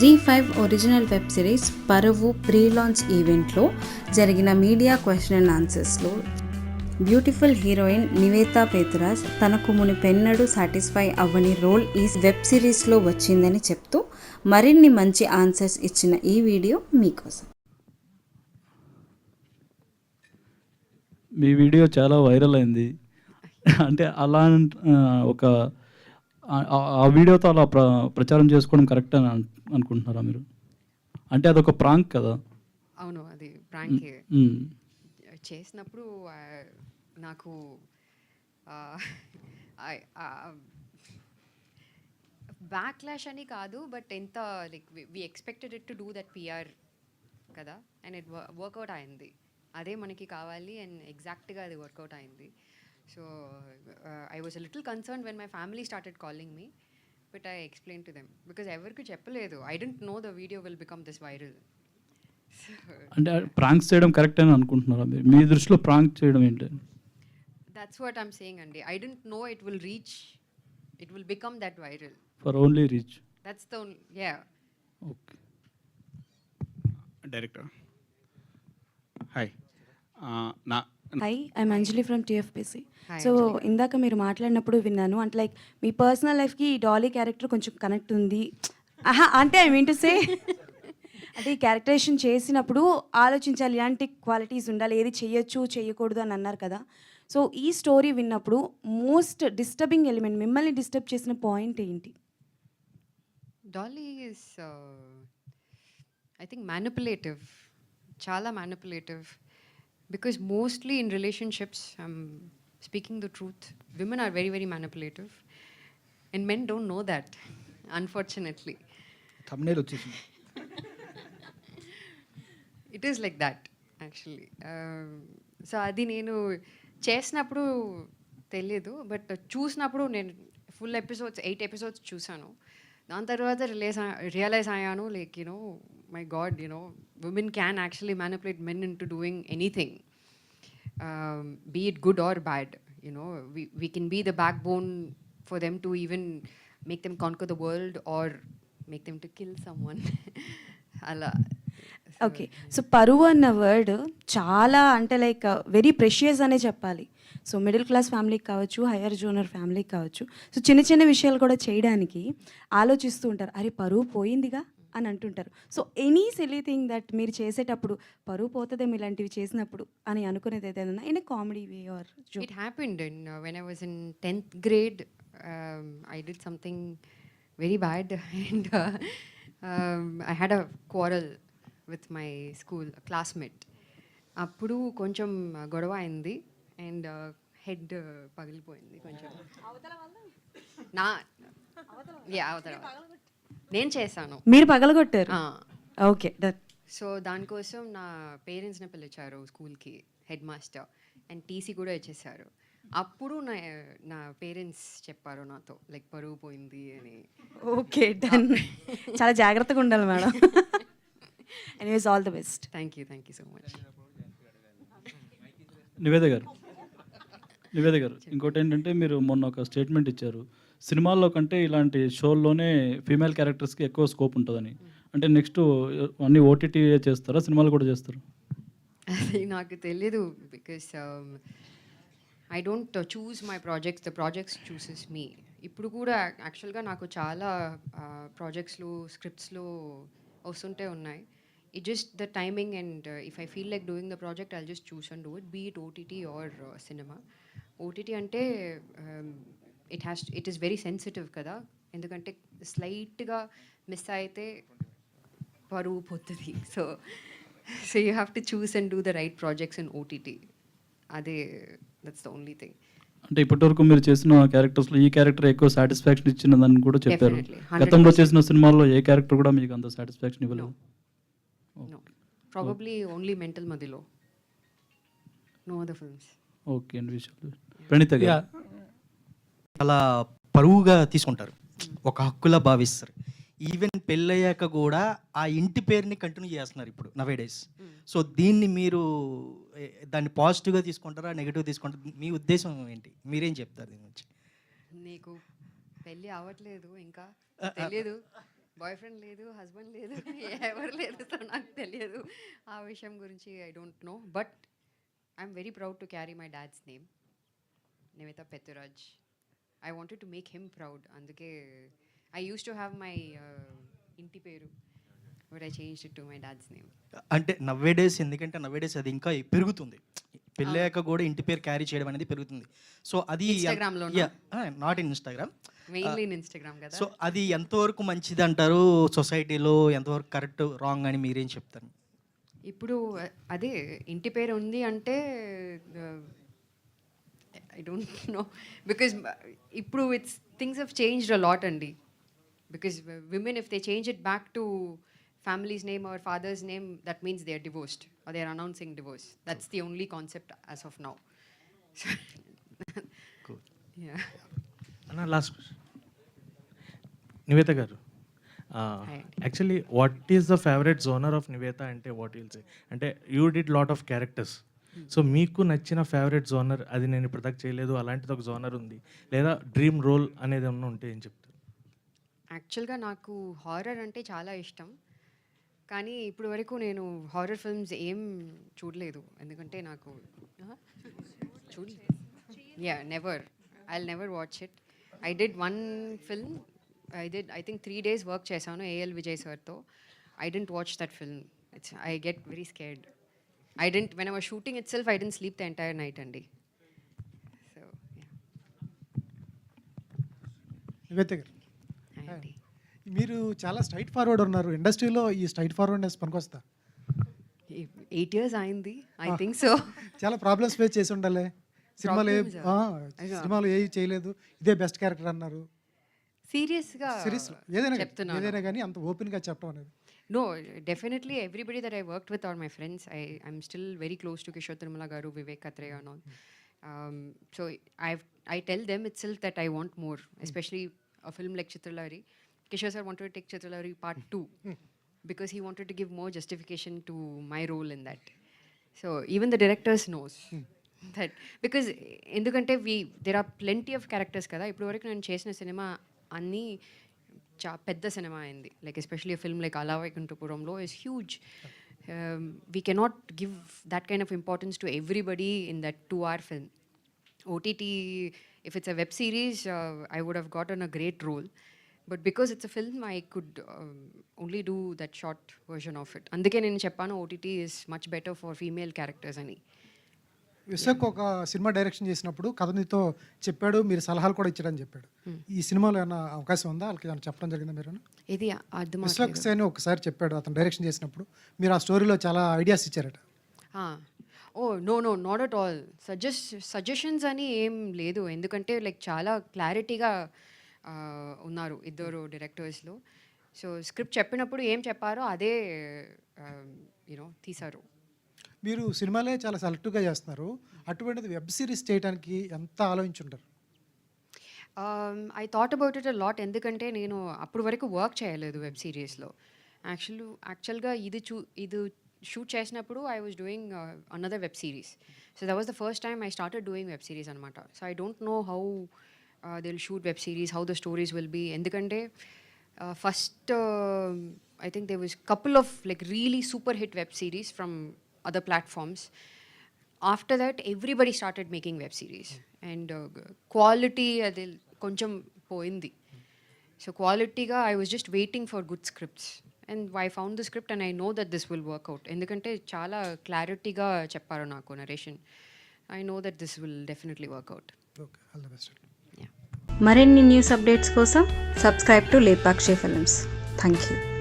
Zee five original web series Paruvu pre launch ఈవెంట్లో జరిగిన media question and ఆన్సర్స్లో beautiful heroine Nivetha Pethuraj తనకు మునిపెన్నడు సాటిస్ఫై అవ్వని రోల్ ఈ వెబ్ సిరీస్లో వచ్చిందని చెప్తూ మరిన్ని మంచి ఆన్సర్స్ ఇచ్చిన ఈ వీడియో మీకోసం. మీ వీడియో చాలా వైరల్ అయింది. అంటే అలా ఒక ఆ- వీడియోతో అలా ప్ర ప్రచారం చేసుకోవడం కరెక్ట్ అని అను- అనుకుంటున్నారా మీరు? అంటే అదొక ప్రాంక్ కదా. అవును అది ప్రాంక్. చేసినప్పుడు నాకు బ్యాక్లాష్ అని కాదు బట్ ఎంత like we expected it to do that PR కదా. అండ్ ఇట్ వర్కౌట్ అయింది. అదే మనకి కావాలి అండ్ ఎగ్జాక్ట్గా అది వర్కౌట్ అయింది. So I was little concern when my family started calling me but I explain to them because ఎవరికి చెప్పలేదు. I don't know the video will become this viral అంటే ప్రాంక్స్ చేయడం కరెక్ట్ అని అనుకుంటున్నారా మీ దృష్టిలో ప్రాంక్ చేయడం ఏంటి? That's what I'm saying, Andy. I didn't know it will reach, it will become that viral. For only reach That's the, only, yeah. Okay director hi నా hi I'm Anjali from TFPC so ఇందాక మీరు మాట్లాడినప్పుడు విన్నాను అంటే like మీ personal లైఫ్కి ఈ Dolly character కొంచెం కనెక్ట్ ఉంది. ఆహా అంటే ఐ మీన్ టు సే అంటే ఈ క్యారెక్టరేషన్ చేసినప్పుడు ఆలోచించాలి ఇలాంటి క్వాలిటీస్ ఉండాలి ఏది చేయొచ్చు చేయకూడదు అని అన్నారు కదా. సో ఈ స్టోరీ విన్నప్పుడు మోస్ట్ డిస్టర్బింగ్ ఎలిమెంట్ మిమ్మల్ని డిస్టర్బ్ చేసిన పాయింట్ ఏంటి? Dolly is, uh, I think, manipulative. Chala manipulative. Because mostly in relationships, I'm speaking the truth, women are very, very manipulative. And men don't know that, unfortunately. thumbnail వచ్చేసింది it is like that actually so అది నేను చేసినప్పుడు తెలియదు but చూసినప్పుడు నేను full episodes eight episodes చూసాను దాని తర్వాత రిలేస్ రియలైజ్ అయ్యాను like you know my God you know women can actually manipulate men into doing anything Um, be it good or bad you know we, we can be the backbone for them to even make them conquer the world or make them to kill someone. అలా. Okay so పరువు అన్న word చాలా అంటే like very precious అనే చెప్పాలి so middle class ఫ్యామిలీకి కావచ్చు higher junior ఫ్యామిలీకి కావచ్చు సో చిన్న చిన్న విషయాలు కూడా చేయడానికి ఆలోచిస్తూ ఉంటారు అరే పరువు పోయిందిగా? అని అంటుంటారు. సో ఎనీ సెలీథింగ్ దట్ మీరు చేసేటప్పుడు పరువు పోతుందేమో ఇలాంటివి చేసినప్పుడు అని అనుకునేది ఏదైనా in comedy way or it happened when I was in tenth grade I did something very bad and I had a quarrel with my school classmate అప్పుడు కొంచెం గొడవ అయింది అండ్ హెడ్ పగిలిపోయింది కొంచెం. నా అవతల నేను చేశాను. మీరు పగలగొట్టారు. Okay done. సో దానికోసం నా పేరెంట్స్ని పిలిచారు స్కూల్కి హెడ్ మాస్టర్ అండ్ టీసీ కూడా ఇచ్చేసారు. అప్పుడు నా నా పేరెంట్స్ చెప్పారు నాతో లైక్ పరువు పోయింది అని. Okay done. చాలా జాగ్రత్తగా ఉండాలి madam. Anyways all the best thank you thank you so much Nivetha గారు. నివేద గారు ఇంకోటి ఏంటంటే మీరు మొన్న ఒక స్టేట్మెంట్ ఇచ్చారు. సినిమాల్లో కంటే ఇలాంటి షోల్లోనే ఫీమేల్ క్యారెక్టర్స్కి ఎక్కువ స్కోప్ ఉంటుందని. అంటే నెక్స్ట్ అన్ని ఓటీటీ చేస్తారా? సినిమాలు కూడా చేస్తారు? అది నాకు తెలీదు because I don't choose my projects. The projects chooses me. ఇప్పుడు కూడా యాక్చువల్గా నాకు చాలా ప్రాజెక్ట్స్లో స్క్రిప్ట్స్లో వస్తుంటే ఉన్నాయి. It just the timing and if I feel like doing the project I just choose and do it be it OTT or cinema OTT అంటే it has it is very sensitive కదా. ఎందుకంటే స్లైట్గా మిస్ అయితే పరువు పోతుంది. So so you have to choose and do the right projects in OTT అదే that's the only thing అంటే ఇప్పటివరకు మీరు చేసిన క్యారెక్టర్స్లో ఈ క్యారెక్టర్ ఎక్కువ సాటిస్ఫాక్షన్ ఇచ్చినదని కూడా చెప్పారు. Definitely, 100%. గతంలో చేసిన సినిమాల్లో ఏ క్యారెక్టర్ కూడా మీకు అంత సాటిస్ఫాక్షన్ ఇవ్వలేదు? ప్రాబబ్లీ ఓన్లీ మెంటల్ మదిలో నో అదర్ ఫిల్మ్స్ ఓకే అండి విషయాలు ప్రణీత గారు. చాలా పరువుగా తీసుకుంటారు. ఒక హక్కులా భావిస్తారు. ఈవెన్ పెళ్ళయ్యాక కూడా ఆ ఇంటి పేరుని కంటిన్యూ చేస్తున్నారు ఇప్పుడు నవే డేస్ సో దీన్ని మీరు దాన్ని పాజిటివ్గా తీసుకుంటారా నెగిటివ్ తీసుకుంటారా? మీ ఉద్దేశం ఏంటి? మీరేం చెప్తారు దీని గురించి? నీకు పెళ్ళి అవ్వట్లేదు ఇంకా. తెలియదు బాయ్ ఫ్రెండ్ లేదు హస్బెండ్ లేదు ఎవరు లేదు సో నాకు తెలియదు ఆ విషయం గురించి I don't know but I'm very proud to carry my dad's name Nivetha Pethuraj I wanted to make him proud అందుకే I use to have my ఇంటి పేరు but I change to my dad's name అంటే నవ్వే days ఎందుకంటే నవ్వే days అది ఇంకా పెరుగుతుంది. పెళ్ళాక కూడా ఇంటి పేరు క్యారీ చేయడం అనేది పెరుగుతుంది. సో అది లోనా? Not in Instagram mainly in Instagram కదా? సో అది ఎంతవరకు మంచిది అంటారు సొసైటీలో ఎంతవరకు కరెక్ట్ రాంగ్ అని మీరేం చెప్తారు? ఇప్పుడు అదే ఇంటి పేరు ఉంది అంటే ఐ డోంట్ నో బికాజ్ ఇప్పుడు it's things have changed a lot అండి because women if they change it back to family's name our father's name that means they are divorced or they are announcing divorce that's the only concept as of now last Nivetha గారు. Actually what is the favourite genre of Nivetha అంటే what will say అంటే you did lot of characters so మీకు నచ్చిన favourite genre అది నేను ఇప్పుడు దాకా చేయలేదు. అలాంటిది ఒక జోనర్ ఉంది. లేదా డ్రీమ్ రోల్ అనేది ఏమన్నా ఉంటే ఏం చెప్తారు? యాక్చువల్గా నాకు హారర్ అంటే చాలా ఇష్టం. కానీ ఇప్పుడు వరకు నేను హారర్ ఫిల్మ్స్ ఏం చూడలేదు. ఎందుకంటే నాకు చూడలేదు. Yeah never I never watch it I did one film I did I think three days work చేశాను ఏఎల్ విజయ్ సార్తో I didn't watch that film it's I get very scared I didn't when our shooting itself I didn't sleep the entire night అండి so మీరు చాలా straightforward ఉన్నారు. ఇండస్ట్రీలో ఈ straight forwardness పనికొస్తా? Eight years అయింది. ఐ థింక్ సో చాలా problems face చేసి ఉండాలి. సినిమాలు. సినిమాలు ఏ చేయలేదు. ఇదే బెస్ట్ క్యారెక్టర్ అన్నారు. సీరియస్గా సిరీస్ ఏదైనా చెప్తున్నాను ఏదైనా కానీ అంత ఓపెన్గా చెప్పడం అనేది that I worked with are my friends. I, I'm still very close to Kishore Tirumala Garu, Vivek Katreya and all. Um, so I've, I tell them itself that I want more, especially a film like Chitralari. Kishore sir wanted to take Chitralari part two because he wanted to give more justification to my role in that. So even the directors knows that because ఎందుకంటే we there are plenty of characters కదా ఇప్పుడు వరకు నేను చేసిన cinema అన్నీ చా పెద్ద సినిమా అయింది. Like especially film like Ala Vaikunthapurramuloo is huge we cannot give that kind of importance to everybody in that too our film OTT if it's a web series I would have got an a great role but because it's a film I could only do that short version of it అందుకే నేను చెప్పాను OTT is much better for female characters అని. విశ్వక్ ఒక సినిమా direction చేసినప్పుడు కథ నీతో చెప్పాడు మీరు సలహాలు కూడా ఇచ్చాడని చెప్పాడు. ఈ సినిమాలో ఏమైనా అవకాశం ఉందా? వాళ్ళకి ఏమైనా చెప్పడం జరిగిందా మీరు? ఇది అర్థం విశ్వక్ సేన్ ఒకసారి చెప్పాడు అతను డైరెక్షన్ చేసినప్పుడు. మీరు ఆ స్టోరీలో చాలా ఐడియాస్ ఇచ్చారట. ఓ no no not at all suggest suggestions అని ఏం లేదు. ఎందుకంటే లైక్ చాలా క్లారిటీగా ఉన్నారు ఇద్దరు డైరెక్టర్స్లో. సో స్క్రిప్ట్ చెప్పినప్పుడు ఏం చెప్పారో అదే యూనో తీశారు. మీరు సినిమాలే చాలా సెలెక్టివ్గా చేస్తున్నారు. అటువంటిది వెబ్ సిరీస్ చేయడానికి ఎంత ఆలోచించుంటారు? I thought about it lot. ఎందుకంటే నేను అప్పుడు వరకు వర్క్ చేయలేదు వెబ్ సిరీస్లో. యాక్చువల్ యాక్చువల్గా ఇది చూ ఇది షూట్ చేసినప్పుడు I was doing another web series. So that was the first time I started doing web series అనమాట so I don't know how they will shoot web series how the stories will be. ఎందుకంటే first I think they was couple of like really super hit web series from other platforms after that everybody started making web series and quality అది కొంచెం పోయింది so క్వాలిటీగా I was just waiting for good scripts and I found the script and I know that this will work out ఎందుకంటే చాలా క్లారిటీగా చెప్పారు నాకు narration I know that this will definitely work out మరిన్ని న్యూస్ అప్డేట్స్ కోసం subscribe to Lepakshi films thank you